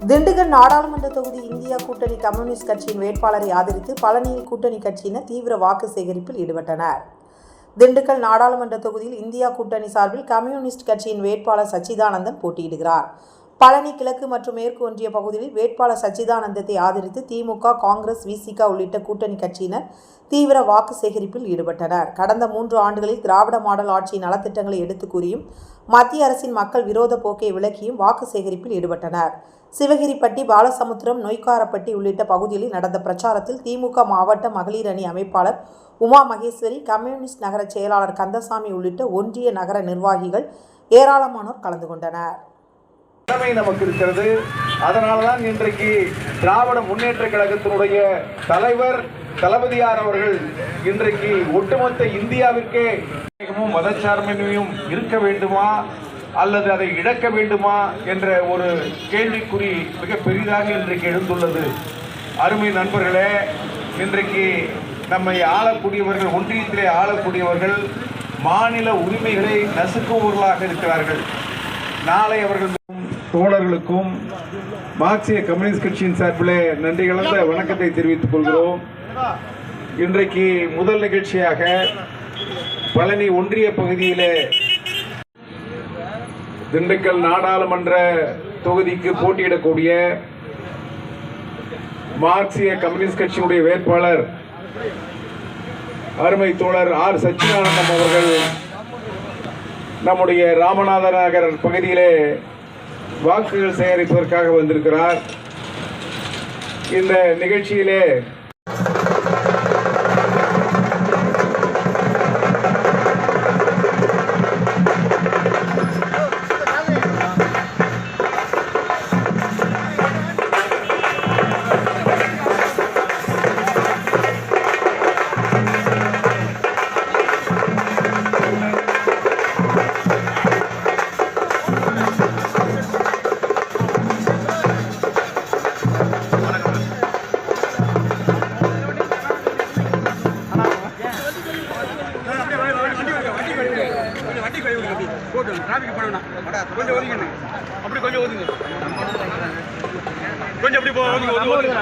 திண்டுக்கல் நாடாளுமன்ற தொகுதி இந்தியா கூட்டணி கம்யூனிஸ்ட் கட்சியின் வேட்பாளரை ஆதரித்து பழனியில் கூட்டணி கட்சியினர் தீவிர வாக்கு சேகரிப்பில் ஈடுபட்டனர். திண்டுக்கல் நாடாளுமன்ற தொகுதியில் இந்தியா கூட்டணி சார்பில் கம்யூனிஸ்ட் கட்சியின் வேட்பாளர் சச்சிதானந்தன் போட்டியிடுகிறார். பழனி கிழக்கு மற்றும் மேற்கு ஒன்றிய பகுதியில் வேட்பாளர் சச்சிதானந்தத்தை ஆதரித்து திமுக காங்கிரஸ் விசிக உள்ளிட்ட கூட்டணி கட்சியினர் தீவிர வாக்கு சேகரிப்பில் ஈடுபட்டனர். கடந்த மூன்று ஆண்டுகளில் திராவிட மாடல் ஆட்சியின் நலத்திட்டங்களை எடுத்துக் கூறியும் மத்திய அரசின் மக்கள் விரோத போக்கை விளக்கியும் வாக்கு சேகரிப்பில் ஈடுபட்டனர். சிவகிரிப்பட்டி பாலசமுத்திரம் நொய்க்காரப்பட்டி உள்ளிட்ட பகுதிகளில் நடந்த பிரச்சாரத்தில் திமுக மாவட்ட மகளிர் அணி அமைப்பாளர் உமா மகேஸ்வரி கம்யூனிஸ்ட் நகர செயலாளர் கந்தசாமி உள்ளிட்ட ஒன்றிய நகர நிர்வாகிகள் ஏராளமானோர் கலந்து கொண்டனர். கடமை நமக்கு இருக்கிறது. அதனால தான் இன்றைக்கு திராவிட முன்னேற்ற கழகத்தினுடைய தலைவர் தளபதியார் அவர்கள் இன்றைக்கு ஒட்டுமொத்த இந்தியாவிற்கே ஜனநாயகமும் மதச்சார்பின்மையும் இருக்க வேண்டுமா? அல்லது அதை இழக்க வேண்டுமா? என்ற ஒரு கேள்விக்குறி மிக பெரிதாக இன்றைக்கு எழுந்துள்ளது. அருமை நண்பர்களே இன்றைக்கு நம்மை ஆளக்கூடியவர்கள் ஒன்றியத்திலே ஆளக்கூடியவர்கள் மாநில உரிமைகளை நசுக்குபவர்களாக இருக்கிறார்கள். நாளை அவர்கள் தோழர்களுக்கும் மார்க்சிய கம்யூனிஸ்ட் கட்சியின் சார்பிலே நன்றி கலந்த வணக்கத்தை தெரிவித்துக் கொள்கிறோம். இன்றைக்கு முதல் நிகழ்ச்சியாக பழனி ஒன்றிய பகுதியிலே திண்டுக்கல் நாடாளுமன்ற தொகுதிக்கு போட்டியிடக்கூடிய மார்க்சிய கம்யூனிஸ்ட் கட்சியினுடைய வேட்பாளர் அருமை தோழர் ஆர் சச்சிதானந்தம் அவர்கள் நம்முடைய ராமநாத நகர் பகுதியிலே வாக்குகள் சேகரிப்பதற்காக வந்திருக்கிறார். இந்த நிகழ்ச்சியிலே அப்படி போட்டு கொஞ்சம் ஒதுங்க அப்படி கொஞ்சம் ஒதுங்க கொஞ்சம் அப்படி போ ஒதுங்க ஒதுங்க